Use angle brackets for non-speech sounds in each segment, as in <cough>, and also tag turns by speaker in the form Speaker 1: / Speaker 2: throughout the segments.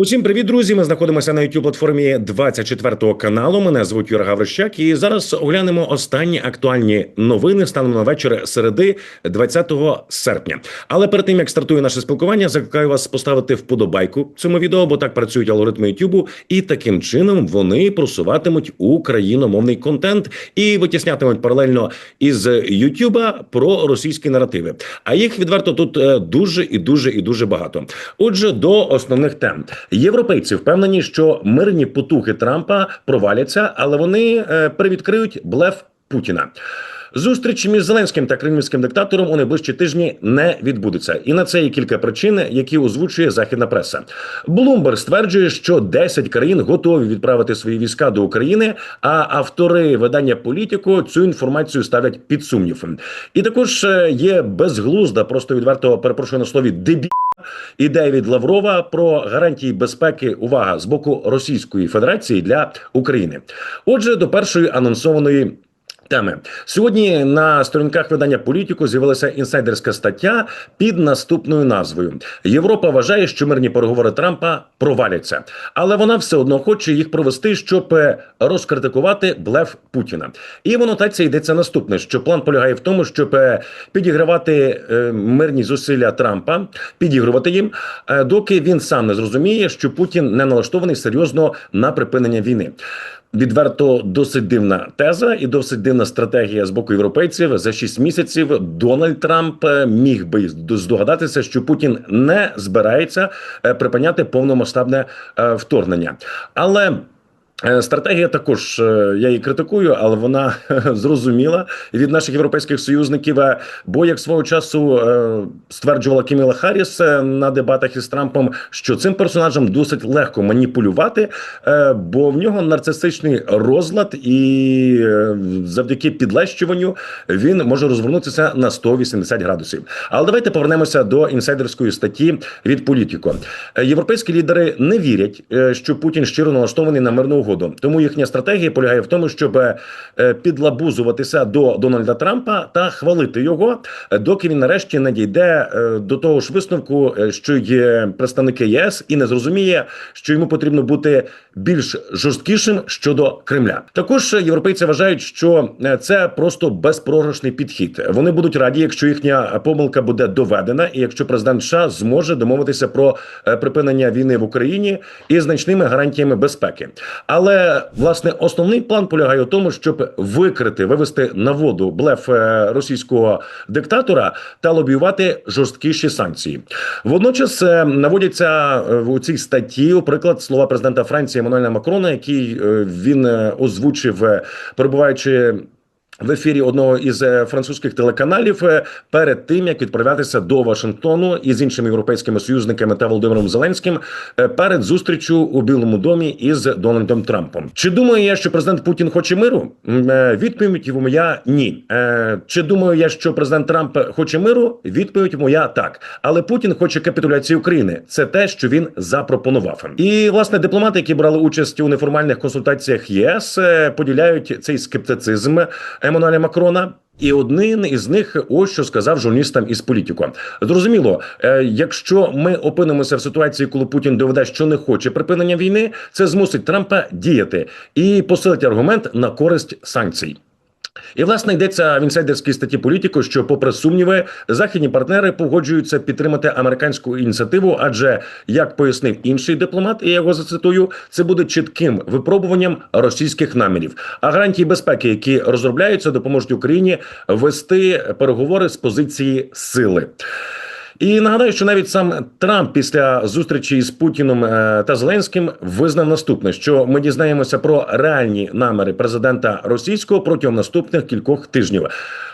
Speaker 1: Усім привіт, друзі! Ми знаходимося на youtube платформі 24 каналу. Мене звуть Юра Гаврищак, і зараз оглянемо останні актуальні новини станом на вечір середи 20 серпня. Але перед тим як стартує наше спілкування, закликаю вас поставити вподобайку цьому відео, бо так працюють алгоритми YouTube, і таким чином вони просуватимуть україномовний контент і витіснятимуть паралельно із YouTube про російські наративи. А їх відверто тут е, дуже і дуже і дуже багато. Отже, до основних тем. Європейці впевнені, що мирні потуги Трампа проваляться, але вони е, привідкриють блеф Путіна. Зустріч між Зеленським та кремлівським диктатором у найближчі тижні не відбудеться, і на це є кілька причин, які озвучує західна преса. Блумберг стверджує, що 10 країн готові відправити свої війська до України. А автори видання політику цю інформацію ставлять під сумнів. І також е, є безглузда, просто відверто перепрошую на слові дебі. Ідея від Лаврова про гарантії безпеки увага з боку Російської Федерації для України. Отже, до першої анонсованої. Теми сьогодні на сторінках видання політику з'явилася інсайдерська стаття під наступною назвою: Європа вважає, що мирні переговори Трампа проваляться, але вона все одно хоче їх провести, щоб розкритикувати блеф Путіна. І в анотації йдеться наступне: що план полягає в тому, щоб е, підігравати е, мирні зусилля Трампа, підігрувати їм, е, доки він сам не зрозуміє, що Путін не налаштований серйозно на припинення війни. Відверто досить дивна теза і досить дивна стратегія з боку європейців. За шість місяців Дональд Трамп е, міг би здогадатися, що Путін не збирається е, припиняти повномасштабне е, вторгнення, але. Е, Стратегія також е, я її критикую, але вона <laughs> зрозуміла від наших європейських союзників. Бо як свого часу е, стверджувала Кіміла Харріс на дебатах із Трампом, що цим персонажем досить легко маніпулювати, бо в нього нарцисичний розлад, і завдяки підлещуванню він може розвернутися на 180 градусів. Але давайте повернемося до інсайдерської статті від політико. Європейські лідери не вірять, що Путін щиро налаштований на мирну угоду. Тому їхня стратегія полягає в тому, щоб е, підлабузуватися до Дональда Трампа та хвалити його, доки він нарешті не дійде е, до того ж висновку, е, що є представники ЄС, і не зрозуміє, що йому потрібно бути більш жорсткішим щодо Кремля. Також європейці вважають, що це просто безпрограшний підхід. Вони будуть раді, якщо їхня помилка буде доведена, і якщо президент США зможе домовитися про припинення війни в Україні із значними гарантіями безпеки. Але власне основний план полягає у тому, щоб викрити, вивести на воду блеф е, російського диктатора та лобіювати жорсткіші санкції. Водночас е, наводяться е, у цій статті, у приклад слова президента Франції Еммануеля Макрона, який е, він е, озвучив, е, перебуваючи. В ефірі одного із е, французьких телеканалів е, перед тим як відправлятися до Вашингтону із іншими європейськими союзниками та Володимиром Зеленським е, перед зустрічю у Білому домі із Дональдом Трампом. Чи думаю я, що президент Путін хоче миру? Відповідь моя ні. Чи думаю я, що президент Трамп хоче миру? Відповідь моя так. Але Путін хоче капітуляції України. Це те, що він запропонував. І власне дипломати, які брали участь у неформальних консультаціях ЄС, поділяють цей скептицизм Еммануеля Макрона. І один із них ось що сказав журналістам із політико. Зрозуміло, е, якщо ми опинимося в ситуації, коли Путін доведе, що не хоче припинення війни, це змусить Трампа діяти і посилить аргумент на користь санкцій. І власне йдеться в інсайдерській статті політику, що, попри сумніви, західні партнери погоджуються підтримати американську ініціативу, адже як пояснив інший дипломат, і я його зацитую, це буде чітким випробуванням російських намірів. А гарантії безпеки, які розробляються, допоможуть Україні вести переговори з позиції сили. І нагадаю, що навіть сам Трамп після зустрічі з Путіном е, та Зеленським визнав наступне: що ми дізнаємося про реальні наміри президента російського протягом наступних кількох тижнів.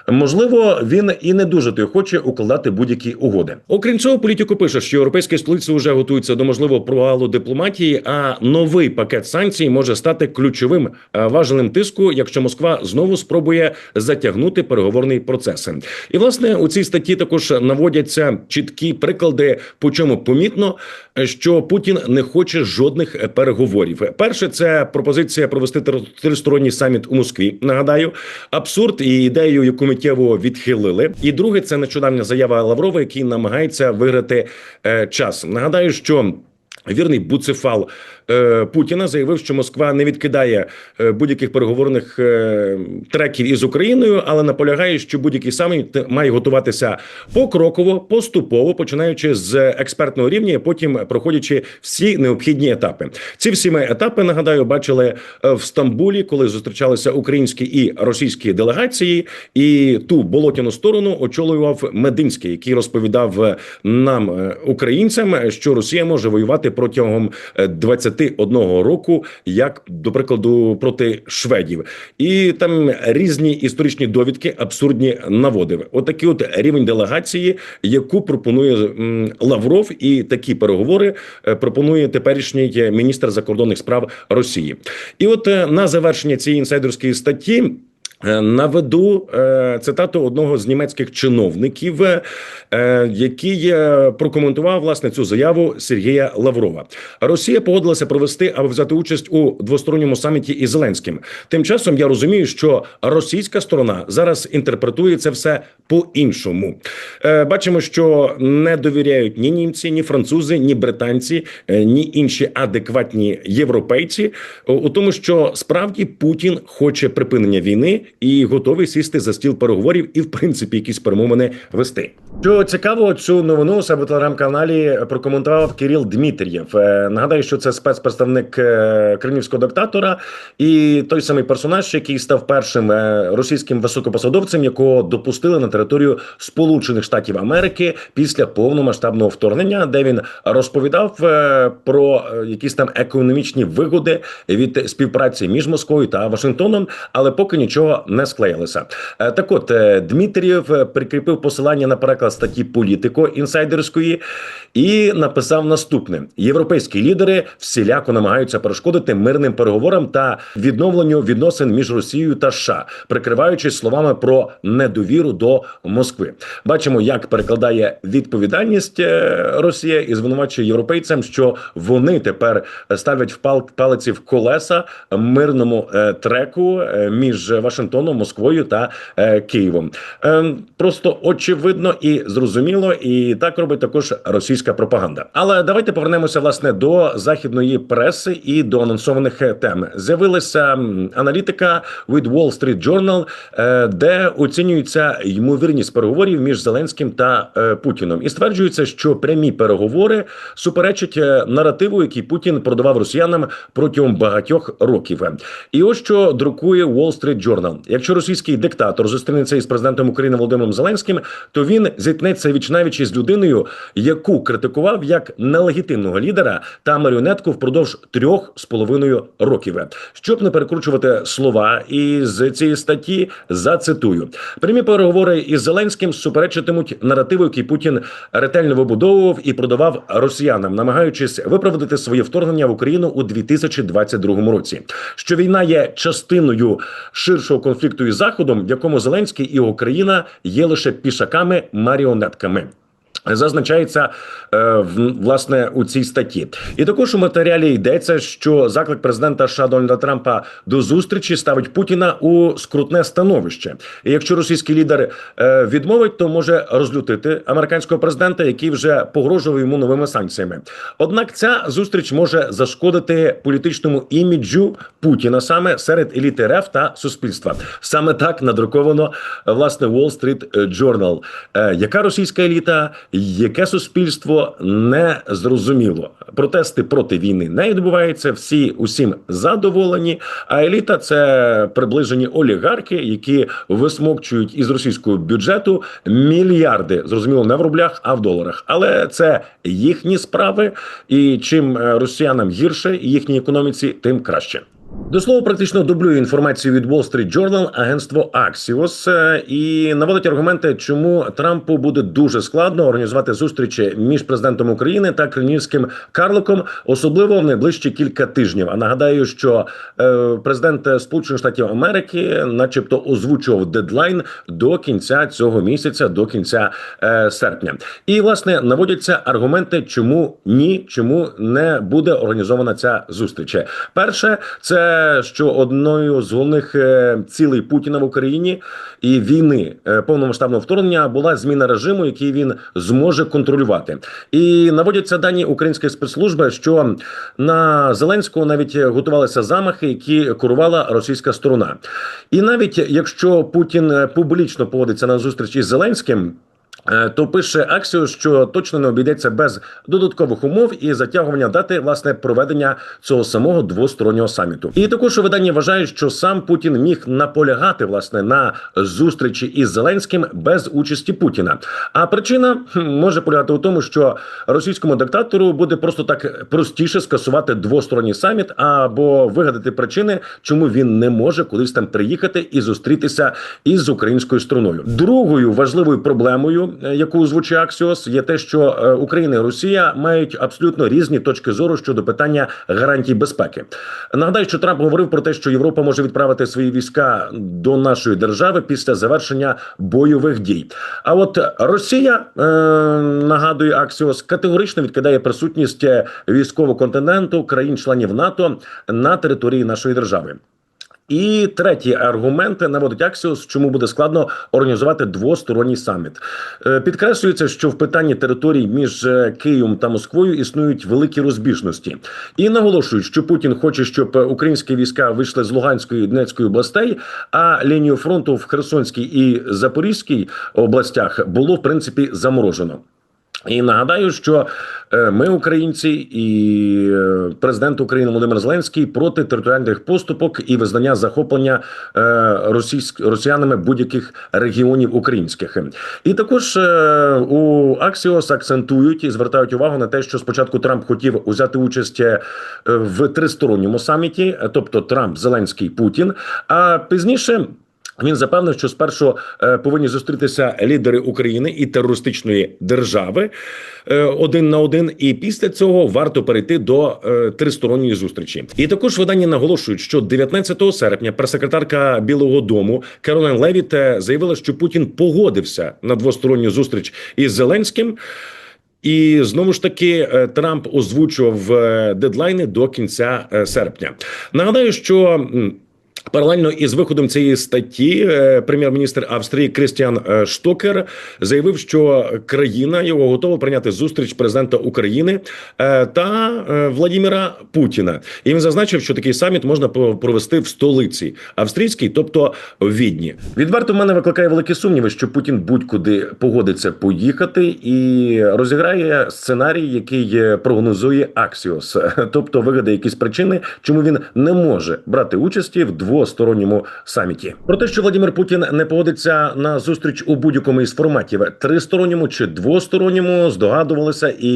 Speaker 1: Можливо, він і не дуже той хоче укладати будь-які угоди. Окрім цього, політику пише, що європейські столиці вже готуються до можливого провалу дипломатії. А новий пакет санкцій може стати ключовим е, важелем тиску, якщо Москва знову спробує затягнути переговорний процес. І власне у цій статті також наводяться чіткі приклади, по чому помітно, що Путін не хоче жодних переговорів. Перше, це пропозиція провести тр- тристоронній саміт у Москві. Нагадаю, абсурд і ідею, яку миттєво відхилили. І друге, це нещодавня заява Лаврова, який намагається виграти е, час. Нагадаю, що. Вірний буцефал е, Путіна заявив, що Москва не відкидає е, будь-яких переговорних е, треків із Україною, але наполягає, що будь-який саміт має готуватися покроково, поступово, починаючи з експертного рівня, потім проходячи всі необхідні етапи. Ці всі етапи нагадаю бачили е, в Стамбулі, коли зустрічалися українські і російські делегації, і ту болотяну сторону очолював Мединський, який розповідав е, нам, е, українцям, що Росія може воювати протягом е, 21 року, як до прикладу проти шведів, і там різні історичні довідки абсурдні наводив. Отакий от рівень делегації, яку пропонує Лавров, і такі переговори е, пропонує теперішній міністр закордонних справ Росії. І от е, на завершення цієї інсайдерської статті. Е, Наведу е, цитату одного з німецьких чиновників, е, який прокоментував власне цю заяву Сергія Лаврова. Росія погодилася провести або взяти участь у двосторонньому саміті із Зеленським. Тим часом я розумію, що російська сторона зараз інтерпретує це все по-іншому. Бачимо, що не довіряють ні німці, ні французи, ні британці, ні інші адекватні європейці у тому, що справді Путін хоче припинення війни і готовий сісти за стіл переговорів і, в принципі, якісь перемовини вести. Що цікаво, цю новину себе телеграм-каналі прокоментував Кирил Дмитрієв. Е, Нагадаю, що це спецпредставник е, кремлівського диктатора і той самий персонаж, який став першим е, російським високопосадовцем, якого допустили на територію Сполучених Штатів Америки після повномасштабного вторгнення, де він розповідав про якісь там економічні вигоди від співпраці між Москвою та Вашингтоном, але поки нічого не склеїлося. Е, Так, от е, Дмитрієв е, прикріпив посилання на переклад статті Політико інсайдерської і написав наступне: європейські лідери всіляко намагаються перешкодити мирним переговорам та відновленню відносин між Росією та США, прикриваючись словами про недовіру до Москви. Бачимо, як перекладає відповідальність Росія і звинувачує європейцям, що вони тепер ставлять в пал палиці в колеса мирному треку між Вашингтоном, Москвою та е, Києвом. Е, Просто очевидно і зрозуміло, і так робить також російська пропаганда. Але давайте повернемося власне до західної преси і до анонсованих е, тем. З'явилася аналітика від Wall Street Journal, е, де оцінюється ймовірність переговорів між Зеленським та е, Путіном, і стверджується, що прямі переговори суперечать е, наративу, який Путін продавав росіянам протягом багатьох років. І ось що друкує Wall Street Journal. Якщо російський диктатор зустрінеться із президентом України Володимиром Зеленським, то він зіткнеться вічнавіч із людиною, яку критикував як нелегітимного лідера та маріонетку впродовж трьох з половиною років. Щоб не перекручувати слова із цієї статті, зацитую прямі переговори із Зеленським суперечитимуть наративу, який Путін ретельно вибудовував і продавав росіянам, намагаючись виправдати своє вторгнення в Україну у 2022 році. Що війна є частиною ширшого конфлікту із заходом, в якому Зеленський і Україна є лише пішаками маріонетками. Зазначається е, власне у цій статті, і також у матеріалі йдеться, що заклик президента США Дональда Трампа до зустрічі ставить Путіна у скрутне становище. І якщо російський лідер е, відмовить, то може розлютити американського президента, який вже погрожував йому новими санкціями. Однак ця зустріч може зашкодити політичному іміджу Путіна саме серед еліти РФ та суспільства. Саме так надруковано власне Wall Street Journal. Е, Яка російська еліта, яке суспільство не зрозуміло. Протести проти війни не відбуваються. Всі усім задоволені. А еліта це приближені олігархи, які висмокчують із російського бюджету мільярди. Зрозуміло, не в рублях, а в доларах. Але це їхні справи. І чим е, росіянам гірше і їхній економіці, тим краще. До слова, практично дублює інформацію від Wall Street Journal агентство Axios е, і наводить аргументи, чому Трампу буде дуже складно організувати зустрічі між президентом України та кремлівським карликом, особливо в найближчі кілька тижнів. А нагадаю, що е, президент Сполучених Штатів Америки, начебто, озвучував дедлайн до кінця цього місяця, до кінця е, серпня. І власне наводяться аргументи, чому ні, чому не буде організована ця зустріч. Перше, це що одною з головних е, цілей Путіна в Україні і війни е, повномасштабного вторгнення була зміна режиму, який він зможе контролювати. І наводяться дані української спецслужби, що на Зеленського навіть готувалися замахи, які курувала російська сторона. І навіть якщо Путін е, публічно поводиться на зустріч із Зеленським. Е, То пише Аксіо, що точно не обійдеться без додаткових умов і затягування дати власне проведення цього самого двостороннього саміту. І також у виданні вважають, що сам Путін міг наполягати власне на зустрічі із Зеленським без участі Путіна. А причина може полягати у тому, що російському диктатору буде просто так простіше скасувати двосторонній саміт або вигадати причини, чому він не може кудись там приїхати і зустрітися із українською стороною. Другою важливою проблемою, яку озвучує Аксіос, є те, що е, Україна і Росія мають абсолютно різні точки зору щодо питання гарантій безпеки. Нагадаю, що Трамп говорив про те, що Європа може відправити свої війська до нашої держави після завершення бойових дій. А от Росія е, нагадує Аксіос категорично відкидає присутність е, військового континенту країн-членів НАТО на території нашої держави. І третій аргумент наводить Аксіос, чому буде складно організувати двосторонній саміт. Е, Підкреслюється, що в питанні територій між е, Києвом та Москвою існують великі розбіжності, і наголошують, що Путін хоче, щоб українські війська вийшли з Луганської і Донецької областей, а лінію фронту в Херсонській і Запорізькій областях було в принципі заморожено. І нагадаю, що е, ми, українці, і е, президент України Володимир Зеленський проти територіальних поступок і визнання захоплення е, російськ росіянами будь-яких регіонів українських. І також у Аксіос акцентують і звертають увагу на те, що спочатку Трамп хотів взяти участь в тристоронньому саміті, тобто Трамп, Зеленський, Путін. А пізніше. Він запевнив, що спершу е, повинні зустрітися лідери України і терористичної держави е, один на один, і після цього варто перейти до е, тристоронньої зустрічі. І також видання наголошують, що 19 серпня прес-секретарка Білого Дому Керолен Левіт заявила, що Путін погодився на двосторонню зустріч із Зеленським. І знову ж таки Трамп озвучував дедлайни до кінця серпня. Нагадаю, що. Паралельно із виходом цієї статті е, прем'єр-міністр Австрії Крістіан е, Штокер заявив, що країна його готова прийняти зустріч президента України е, та Владіміра Путіна. І він зазначив, що такий саміт можна провести в столиці австрійській, тобто в Відні. Відверто в мене викликає великі сумніви, що Путін будь-куди погодиться поїхати і розіграє сценарій, який прогнозує Аксіос, тобто вигадає якісь причини, чому він не може брати участі в двосторонньому саміті. Про те, що Владимир Путін не погодиться на зустріч у будь-якому із форматів тристоронньому чи двосторонньому, здогадувалися і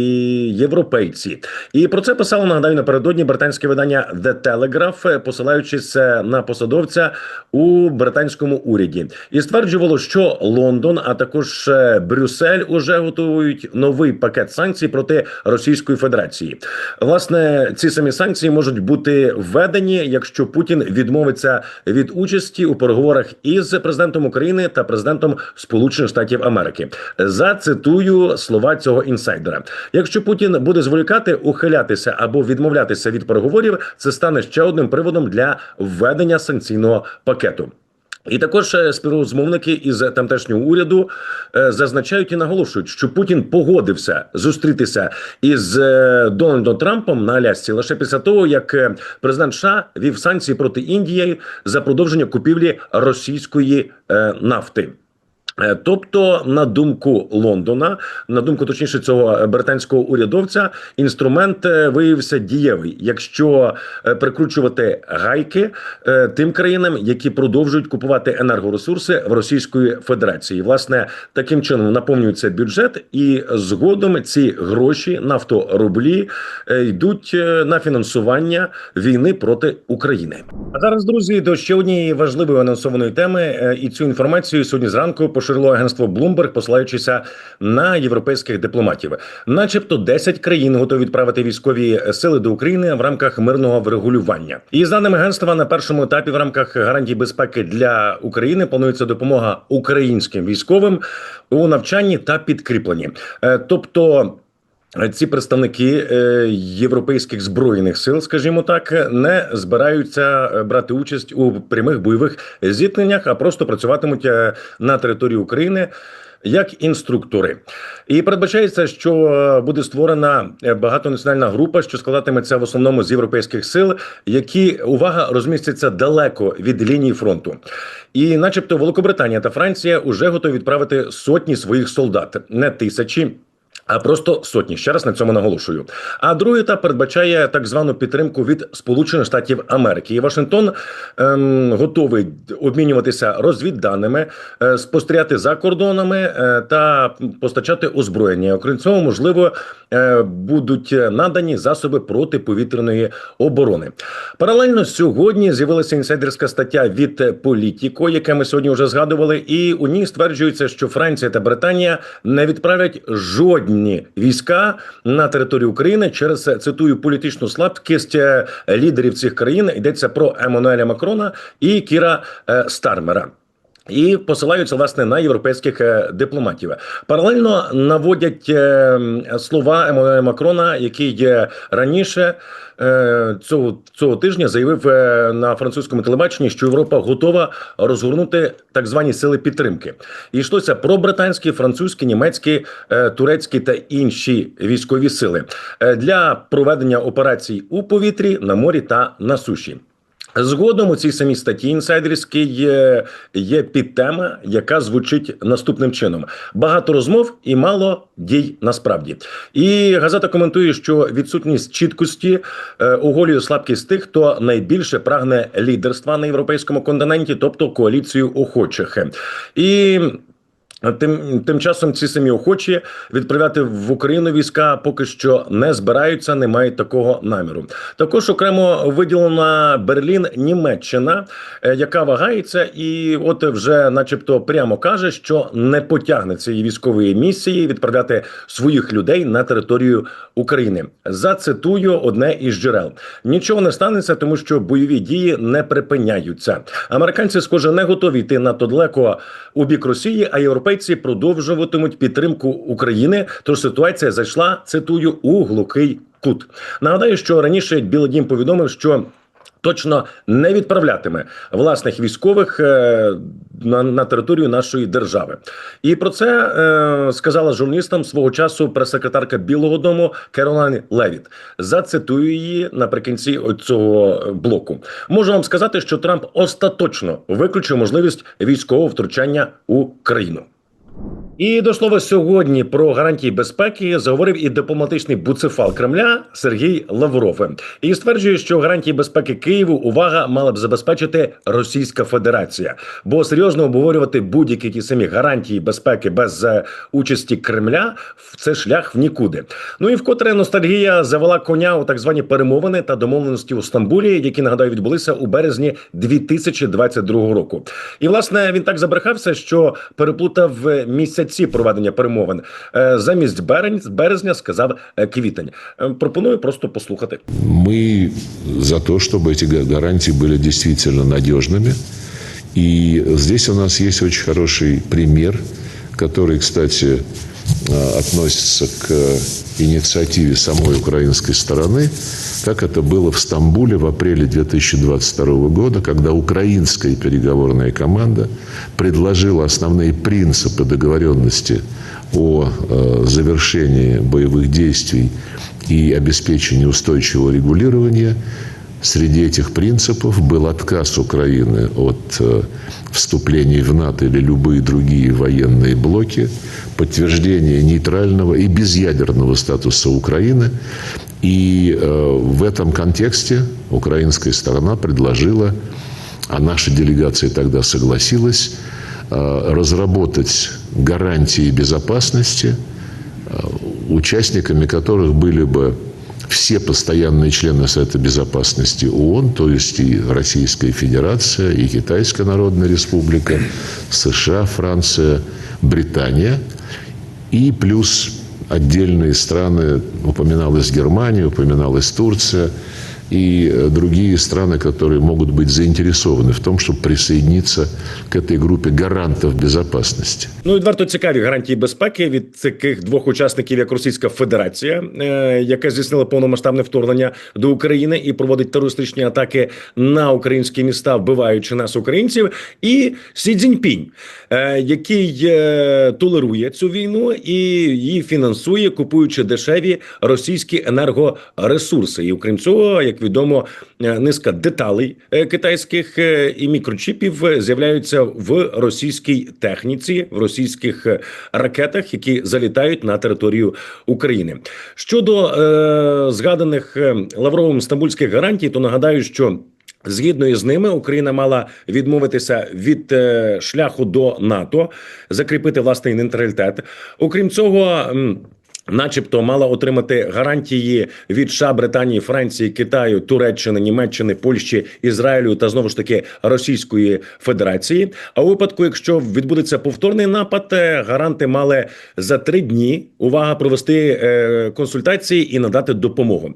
Speaker 1: європейці. І про це писало нагадаю напередодні британське видання The Telegraph, посилаючись е, на посадовця у британському уряді, і стверджувало, що Лондон, а також е, Брюссель уже готують новий пакет санкцій проти Російської Федерації. Власне, ці самі санкції можуть бути введені, якщо Путін відмовиться від участі у переговорах із президентом України та президентом Сполучених Штатів Америки. Зацитую слова цього інсайдера: якщо Путін буде зволікати, ухилятися або відмовлятися від переговорів, це стане ще одним приводом для введення санкційного пакету. І також е, співрозмовники із тамтешнього уряду е, зазначають і наголошують, що Путін погодився зустрітися із е, Дональдом Трампом на Алясці лише після того, як президент США вів санкції проти Індії за продовження купівлі російської нафти. Е, Тобто, на думку Лондона, на думку точніше цього е, британського урядовця, інструмент е, виявився дієвий, якщо прикручувати гайки тим країнам, які продовжують купувати енергоресурси в Російської Федерації. Власне, таким чином наповнюється бюджет, і згодом ці гроші, нафторублі, йдуть на фінансування війни проти України. А зараз, друзі, до ще однієї важливої анонсованої теми, і цю інформацію сьогодні зранку поширило агентство Bloomberg, посилаючися на європейських дипломатів. Начебто 10 країн готові відправити військові сили до України в рамках мирного врегулювання. І за даними агентства, на першому етапі в рамках гарантій безпеки для України планується допомога українським військовим у навчанні та підкріпленні. Е, Тобто. Ці представники е, європейських збройних сил, скажімо так, не збираються е, брати участь у прямих бойових зіткненнях, а просто працюватимуть е, на території України. Як інструктори, і передбачається, що е, буде створена е, багатонаціональна група, що складатиметься в основному з європейських сил, які увага розмістяться далеко від лінії фронту, і, начебто, Великобританія та Франція вже готові відправити сотні своїх солдат, не тисячі. А просто сотні ще раз на цьому наголошую. А другий етап передбачає так звану підтримку від Сполучених Штатів Америки. І Вашингтон ем, готовий обмінюватися розвідданими, е, спостерігати за кордонами е, та постачати озброєння. Окрім цього, можливо, е, будуть надані засоби протиповітряної оборони. Паралельно сьогодні з'явилася інсайдерська стаття від Політіко, яке ми сьогодні вже згадували, і у ній стверджується, що Франція та Британія не відправлять жодні війська на територію України через цитую політичну слабкість е, лідерів цих країн. Йдеться про Еммануеля Макрона і Кіра е, Стармера. І посилаються власне на європейських е, дипломатів. Паралельно наводять слова Еммануеля Макрона, який раніше цього цього тижня заявив на французькому телебаченні, що Європа готова розгорнути так звані сили підтримки. І йшлося про британські, французькі, німецькі, турецькі та інші військові сили для проведення операцій у повітрі на морі та на суші. Згодом у цій самій статті інсайдерській є, є підтема, яка звучить наступним чином: багато розмов і мало дій насправді. І газета коментує, що відсутність чіткості е, оголює слабкість тих, хто найбільше прагне лідерства на європейському континенті, тобто коаліцію охочих. І Тим тим часом ці самі охочі відправляти в Україну війська поки що не збираються, не мають такого наміру. Також окремо виділена Берлін, Німеччина, е, яка вагається, і от вже, начебто, прямо каже, що не потягне цієї військової місії відправляти своїх людей на територію України. Зацитую одне із джерел: нічого не станеться, тому що бойові дії не припиняються. Американці, схоже, не готові йти надто далеко у бік Росії, а європейські європейці продовжуватимуть підтримку України. Тож ситуація зайшла цитую у глухий кут. Нагадаю, що раніше Білий Дім повідомив, що Точно не відправлятиме власних військових е, на на територію нашої держави, і про це е, сказала журналістам свого часу прес-секретарка Білого Дому Керолайн Левіт. Зацитую її наприкінці цього блоку. Можу вам сказати, що Трамп остаточно виключив можливість військового втручання у країну. І до слова сьогодні про гарантії безпеки заговорив і дипломатичний буцефал Кремля Сергій Лавров і стверджує, що гарантії безпеки Києву увага мала б забезпечити Російська Федерація, бо серйозно обговорювати будь-які ті самі гарантії безпеки без е, участі Кремля це шлях в нікуди. Ну і вкотре ностальгія завела коня у так звані перемовини та домовленості у Стамбулі, які нагадаю відбулися у березні 2022 року. І власне він так забрехався, що переплутав місяць ці проведення перемовин е, замість березня сказав е, квітень. Е, пропоную просто послухати.
Speaker 2: Ми за те, щоб ці гарантії були дійсно надіжними. І здесь у нас есть очень хороший пример, который, кстати, относится к инициативе самой украинской стороны, как это было в Стамбуле в апреле 2022 года, когда украинская переговорная команда предложила основные принципы договоренности о э, завершении боевых действий и обеспечении устойчивого регулирования Среди этих принципов был отказ Украины от э, вступления в НАТО или любые другие военные блоки, подтверждение нейтрального и безъядерного статуса Украины. И э, в этом контексте украинская сторона предложила, а наша делегация тогда согласилась, э, разработать гарантии безопасности, участниками которых были бы все постоянные члены Совета Безопасности ООН, то есть и Российская Федерация, и Китайская Народная Республика, США, Франция, Британия, и плюс отдельные страны, упоминалась Германия, упоминалась Турция, и э, другие страны, которые могут быть заинтересованы в том, чтобы присоединиться к этой группе гарантов безопасности.
Speaker 1: Ну, відверто цікаві гарантії безпеки від таких двох учасників, як Російська Федерація, е, яка здійснила повномасштабне вторгнення до України і проводить терористичні атаки на українські міста, вбиваючи нас, українців, і Сі Цзіньпінь, е, який е, толерує цю війну і її фінансує, купуючи дешеві російські енергоресурси. І окрім цього, як відомо, е, низка деталей е, китайських е, і мікрочіпів з'являються в російській техніці, в російських ракетах, які залітають на територію України. Щодо е, згаданих Лавровим стамбульських гарантій, то нагадаю, що. Згідно із ними, Україна мала відмовитися від шляху до НАТО, закріпити власний нейтралітет. Окрім цього. Начебто мала отримати гарантії від США, Британії, Франції, Китаю, Туреччини, Німеччини, Польщі, Ізраїлю та знову ж таки Російської Федерації. А у випадку, якщо відбудеться повторний напад, е, гаранти мали за три дні увага провести е, консультації і надати допомогу.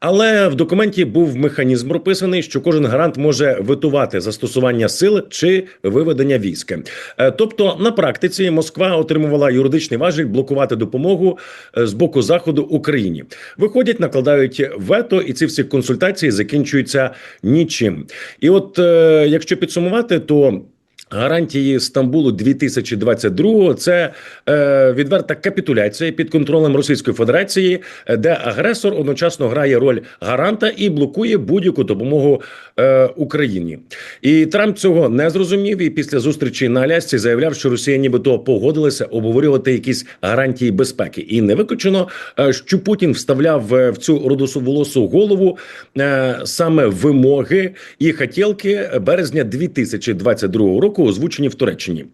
Speaker 1: Але в документі був механізм прописаний, що кожен гарант може витувати застосування сил чи виведення військ. Е, Тобто, на практиці Москва отримувала юридичний важіль блокувати допомогу е, з боку заходу Україні. Виходять, накладають вето, і ці всі консультації закінчуються нічим. І от е, якщо підсумувати, то Гарантії Стамбулу 2022 – це е, відверта капітуляція під контролем Російської Федерації, де агресор одночасно грає роль гаранта і блокує будь-яку допомогу е, Україні. І Трамп цього не зрозумів. І після зустрічі на Алясці заявляв, що Росія нібито погодилася обговорювати якісь гарантії безпеки. І не виключено, е, що Путін вставляв е, в цю родосоволосу голову е, саме вимоги і хотілки березня 2022 року, озвучені в Туреччині.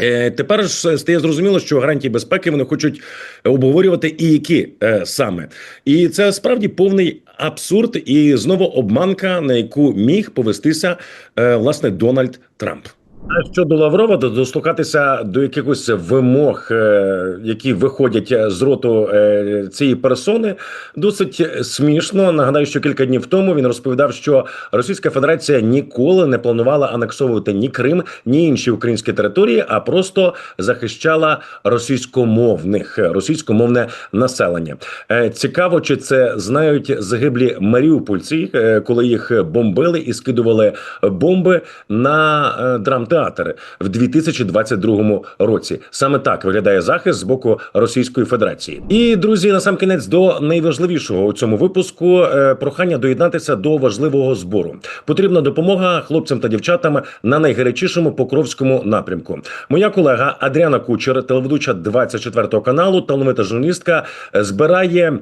Speaker 1: Е, Тепер ж стає зрозуміло, що гарантії безпеки вони хочуть обговорювати і які е, саме, і це справді повний абсурд і знову обманка, на яку міг повестися е, власне Дональд Трамп. А щодо Лаврова, то дослухатися до якихось вимог, е, які виходять з роту е, цієї персони, досить смішно. Нагадаю, що кілька днів тому він розповідав, що Російська Федерація ніколи не планувала анексовувати ні Крим, ні інші українські території, а просто захищала російськомовних російськомовне населення. Е, Цікаво, чи це знають загиблі маріупольці, е, коли їх бомбили і скидували бомби на е, драмтеатр в 2022 році. Саме так виглядає захист з боку Російської Федерації. І друзі, на сам кінець до найважливішого у цьому випуску е, прохання доєднатися до важливого збору. Потрібна допомога хлопцям та дівчатам на найгарячішому покровському напрямку. Моя колега Адріана Кучер, телеведуча 24 каналу, талановита журналістка, е, збирає.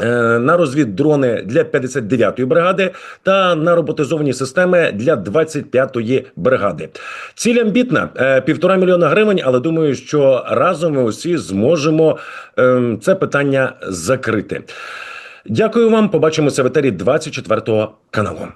Speaker 1: Е, На розвіддрони для 59-ї бригади та на роботизовані системи для 25-ї бригади. Ціль амбітна е, півтора мільйона гривень, але думаю, що разом ми усі зможемо ем, це питання закрити. Дякую вам. Побачимося в етері 24 каналу.